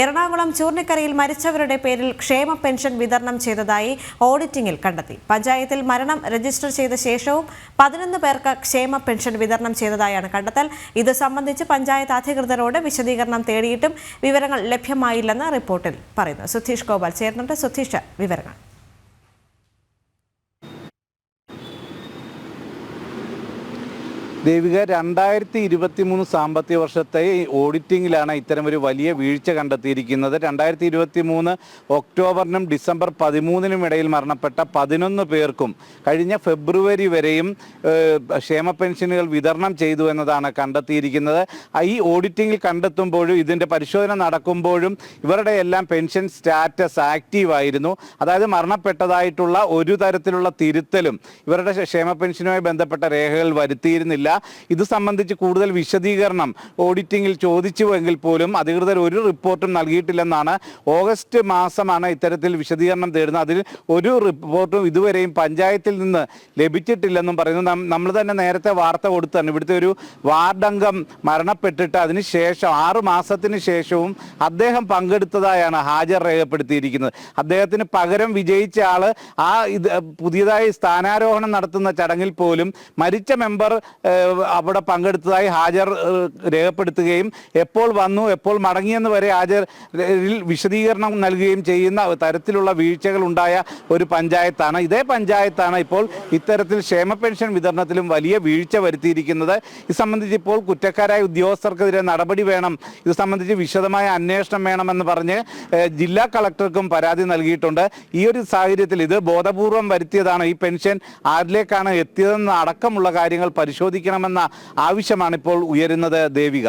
എറണാകുളം ചൂർണിക്കരയിൽ മരിച്ചവരുടെ പേരിൽ ക്ഷേമ പെൻഷൻ വിതരണം ചെയ്തതായി ഓഡിറ്റിംഗിൽ കണ്ടെത്തി. പഞ്ചായത്തിൽ മരണം രജിസ്റ്റർ ചെയ്ത ശേഷവും പതിനൊന്ന് പേർക്ക് ക്ഷേമ പെൻഷൻ വിതരണം ചെയ്തതായാണ് കണ്ടെത്തൽ. ഇത് സംബന്ധിച്ച് പഞ്ചായത്ത് അധികൃതരോട് വിശദീകരണം തേടിയിട്ടും വിവരങ്ങൾ ലഭ്യമായില്ലെന്ന് റിപ്പോർട്ടിൽ പറയുന്നു. സുധീഷ് ഗോപാൽ ചേർന്നുണ്ട് സുധീഷ് വിവരങ്ങൾ. ദേവിക രണ്ടായിരത്തി ഇരുപത്തി മൂന്ന് സാമ്പത്തിക വർഷത്തെ ഓഡിറ്റിംഗിലാണ് ഒരു വലിയ വീഴ്ച കണ്ടെത്തിയിരിക്കുന്നത്. രണ്ടായിരത്തി ഇരുപത്തി മൂന്ന് ഒക്ടോബറിനും ഡിസംബർ പതിമൂന്നിനും ഇടയിൽ മരണപ്പെട്ട പതിനൊന്ന് പേർക്കും കഴിഞ്ഞ ഫെബ്രുവരി വരെയും ക്ഷേമ പെൻഷനുകൾ വിതരണം ചെയ്തു എന്നതാണ് കണ്ടെത്തിയിരിക്കുന്നത്. ഈ ഓഡിറ്റിംഗിൽ കണ്ടെത്തുമ്പോഴും ഇതിന്റെ പരിശോധന നടക്കുമ്പോഴും ഇവരുടെ എല്ലാം പെൻഷൻ സ്റ്റാറ്റസ് ആക്റ്റീവ് ആയിരുന്നു. അതായത് മരണപ്പെട്ടതായിട്ടുള്ള ഒരു തരത്തിലുള്ള തിരുത്തലും ഇവരുടെ ക്ഷേമ പെൻഷനുമായി ബന്ധപ്പെട്ട രേഖകൾ വരുത്തിയിരുന്നില്ല. ഇത് സംബന്ധിച്ച് കൂടുതൽ വിശദീകരണം ഓഡിറ്റിംഗിൽ ചോദിച്ചുവെങ്കിൽ പോലും അധികൃതർ ഒരു റിപ്പോർട്ടും നൽകിയിട്ടില്ലെന്നാണ്. ഓഗസ്റ്റ് മാസമാണ് ഇത്തരത്തിൽ വിശദീകരണം തേടുന്നത്. അതിൽ ഒരു റിപ്പോർട്ടും ഇതുവരെയും പഞ്ചായത്തിൽ നിന്ന് ലഭിച്ചിട്ടില്ലെന്നും പറയുന്നു. നമ്മൾ തന്നെ നേരത്തെ വാർത്ത കൊടുത്താണ്. ഇവിടുത്തെ ഒരു വാർഡംഗം മരണപ്പെട്ടിട്ട് അതിന് ശേഷം ആറു മാസത്തിന് ശേഷവും അദ്ദേഹം പങ്കെടുത്തതായാണ് ഹാജർ രേഖപ്പെടുത്തിയിരിക്കുന്നത്. അദ്ദേഹത്തിന് പകരം വിജയിച്ച ആൾ ആ ഇത് പുതിയതായി സ്ഥാനാരോഹണം നടത്തുന്ന ചടങ്ങിൽ പോലും മരിച്ച മെമ്പർ അവിടെ പങ്കെടുത്തതായി ഹാജർ രേഖപ്പെടുത്തുകയും എപ്പോൾ വന്നു എപ്പോൾ മടങ്ങിയെന്ന് വരെ ഹാജറിൽ വിശദീകരണം നൽകുകയും ചെയ്യുന്ന തരത്തിലുള്ള വീഴ്ചകൾ ഉണ്ടായ ഒരു പഞ്ചായത്താണ്. ഇതേ പഞ്ചായത്താണ് ഇപ്പോൾ ഇത്തരത്തിൽ ക്ഷേമ പെൻഷൻ വിതരണത്തിലും വലിയ വീഴ്ച വരുത്തിയിരിക്കുന്നത്. ഇത് സംബന്ധിച്ച് ഇപ്പോൾ കുറ്റക്കാരായ ഉദ്യോഗസ്ഥർക്കെതിരെ നടപടി വേണം. ഇത് സംബന്ധിച്ച് വിശദമായ അന്വേഷണം വേണമെന്ന് പറഞ്ഞ് ജില്ലാ കളക്ടർക്കും പരാതി നൽകിയിട്ടുണ്ട്. ഈ ഒരു സാഹചര്യത്തിൽ ഇത് ബോധപൂർവം വരുത്തിയതാണ്. ഈ പെൻഷൻ ആരിലേക്കാണ് എത്തിയതെന്ന് അടക്കമുള്ള കാര്യങ്ങൾ പരിശോധിക്കണമെന്ന ആവശ്യമാണ് ഇപ്പോൾ ഉയരുന്നത് ദേവിക.